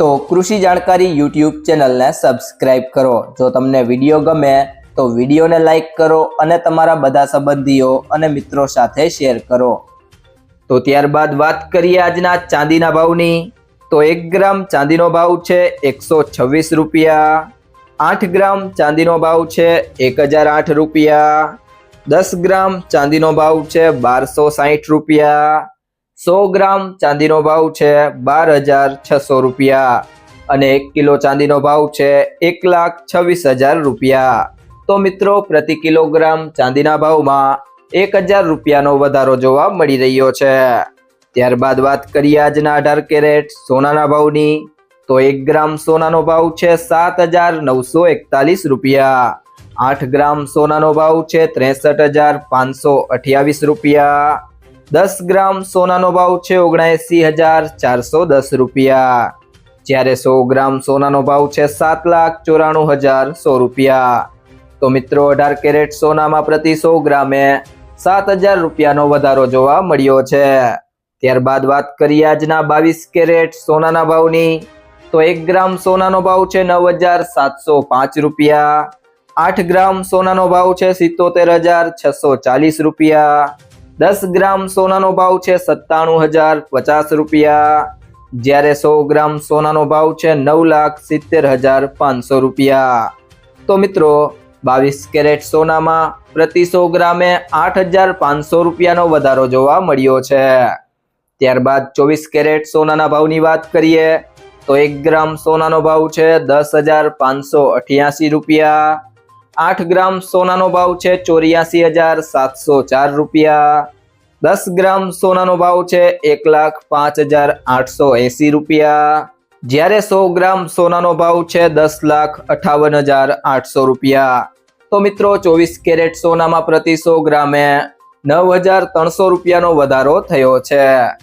તો કૃષિ જાણકારી યુટ્યુબ ચેનલને સબસ્ક્રાઇબ કરો. જો તમને વીડિયો ગમે તો વિડીયોને લાઈક કરો અને તમારા બધા સંબંધીઓ અને મિત્રો સાથે શેર કરો. તો ત્યારબાદ વાત કરીએ આજના ચાંદીના ભાવની. તો એક ગ્રામ ચાંદીનો ભાવ છે એકસો છવ્વીસ રૂપિયા. આઠ ગ્રામ ચાંદીનો ભાવ છે એક હજાર આઠ રૂપિયા. દસ ગ્રામ ચાંદીનો ભાવ છે બારસો સાહીઠ રૂપિયા. સો ગ્રામ ચાંદીનો ભાવ છે બાર હજાર છસો રૂપિયા અને એક કિલો ચાંદીનો ભાવ છે એક લાખ છવ્વીસ હજાર રૂપિયા. તો મિત્રો, પ્રતિ કિલોગ્રામ ચાંદીના ભાવમાં એક હજાર રૂપિયાનો વધારો જોવા મળી રહ્યો છે. ત્યારબાદ વાત કરીએ આજના અઢાર કેરેટ સોનાના ભાવની. તો એક ગ્રામ સોનાનો ભાવ છે સાત હજાર નવસો એકતાલીસ રૂપિયા. આઠ ગ્રામ સોનાનો ભાવ છે ત્રેસઠ હજાર પાંચસો અઠ્યાવીસ રૂપિયા. દસ ગ્રામ સોનાનો ભાવ છે ઓગણએંસી હજાર ચારસો દસ રૂપિયા. જ્યારે સો ગ્રામ સોનાનો ભાવ છે સાત લાખ ચોરાણું હજાર સો રૂપિયા. તો મિત્રો, અઢાર કેરેટ સોનામાં પ્રતિ સો ગ્રામે સાત હજાર રૂપિયાનો વધારો જોવા મળ્યો છે. ત્યારબાદ વાત કરીએ આજના બાવીસ કેરેટ સોનાના ભાવની. તો એક ગ્રામ સોનાનો ભાવ છે નવ હજાર સાતસો પાંચ રૂપિયા. આઠ ગ્રામ સોનાનો ભાવ છે સિત્તોતેર હજાર છસો ચાલીસ રૂપિયા. દસ ગ્રામ સોનાનો ભાવ છે સત્તાણું હજાર પચાસ રૂપિયા. જ્યારે સો ગ્રામ સોનાનો ભાવ છે નવ લાખ સિત્તેર હજાર પાંચસો રૂપિયા. તો મિત્રો, બાવીસ કેરેટ સોનામાં પ્રતિ સો ગ્રામે આઠ હજાર પાંચસો રૂપિયાનો વધારો જોવા મળ્યો છે. ત્યારબાદ ચોવીસ કેરેટ સોનાના ભાવની વાત કરીએ, તો એક ગ્રામ સોનાનો ભાવ છે દસ હજાર પાંચસો અઠ્યાસી રૂપિયા. આઠ ગ્રામ સોનાનો ભાવ છે ચોર્યાસી હજાર સાતસો ચાર રૂપિયા. દસ ગ્રામ સોનાનો ભાવ છે એક લાખ પાંચ હજાર આઠસો એંસી રૂપિયા. જ્યારે સો ગ્રામ સોનાનો ભાવ છે દસ લાખ અઠાવન હજાર આઠસો રૂપિયા. તો મિત્રો, ચોવીસ કેરેટ સોનામાં પ્રતિ સો ગ્રામે નવ હજાર ત્રણસો રૂપિયાનો વધારો થયો છે.